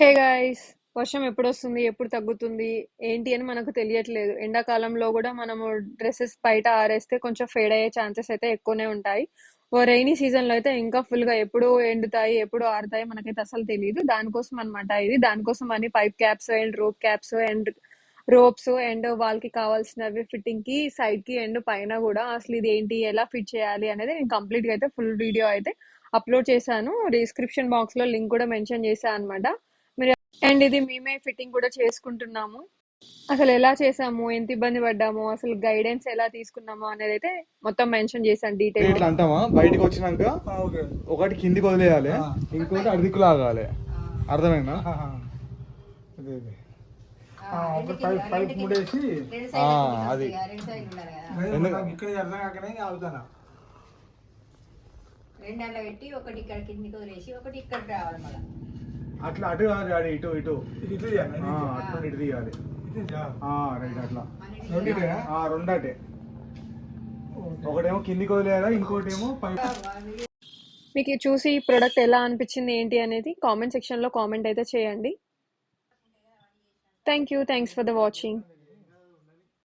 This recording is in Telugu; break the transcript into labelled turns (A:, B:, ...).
A: హే గాయస్ వర్షం ఎప్పుడు వస్తుంది ఎప్పుడు తగ్గుతుంది ఏంటి అని మనకు తెలియట్లేదు. ఎండాకాలంలో కూడా మనము డ్రెస్సెస్ బయట ఆరేస్తే కొంచెం ఫేడ్ అయ్యే ఛాన్సెస్ అయితే ఎక్కువనే ఉంటాయి. ఓ రైనీ సీజన్లో అయితే ఇంకా ఫుల్గా ఎప్పుడు ఎండుతాయి ఎప్పుడు ఆరుతాయి మనకైతే అసలు తెలియదు దానికోసం అన్నమాట ఇది. దానికోసం అని pipe caps and rope caps and ropes and వాళ్ళకి కావాల్సినవి ఫిట్టింగ్కి సైడ్కి అండ్ పైన కూడా అసలు ఇది ఏంటి ఎలా ఫిట్ చేయాలి అనేది నేను కంప్లీట్గా అయితే ఫుల్ వీడియో అయితే అప్లోడ్ చేశాను. డిస్క్రిప్షన్ బాక్స్లో లింక్ కూడా మెన్షన్ చేశాను అనమాట అండ్ ఇది మేమే ఫిట్టింగ్ కూడా చేసుకుంటున్నాము. అసలు ఎలా చేసాము ఎంత ఇబ్బంది పడ్డాము అసలు గైడెన్స్ ఎలా తీసుకున్నాము అనేది అయితే మొత్తం మెన్షన్ చేశాను డీటెయిల్
B: ఇట్లా అంటామా? బయటికి వచ్చినాక ఒకటి కిందికి వదిలేయాలి. ఇంకోటి అడిదికు లాగాలి అర్థమైందా?
C: అదే ఇక్కడ అర్థం కాకనే ఆగుతానా?
D: రెండాళ్ళ పెట్టి ఒకటి ఇక్కడ కిందికి వదిలేసి ఒకటి ఇక్కడ రావాలి మళ్ళీ.
B: అట్లా అటు కాదు డాడీ ఇటు ఇటు
C: ఇట్లా?
B: అటు ఇటు తీయాలి
C: ఇది ఇట్లా?
B: ఆ, రైట్ అట్లా రెండటే. ఒకటేమో కిందికి వదిలేయాలి ఇంకోటి ఏమో పైప్
A: మీకు చూసి ఈ ప్రోడక్ట్ ఎలా అనిపించింది ఏంటి అనేది కామెంట్ సెక్షన్లో కామెంట్ అయితే చేయండి thank you thanks for the watching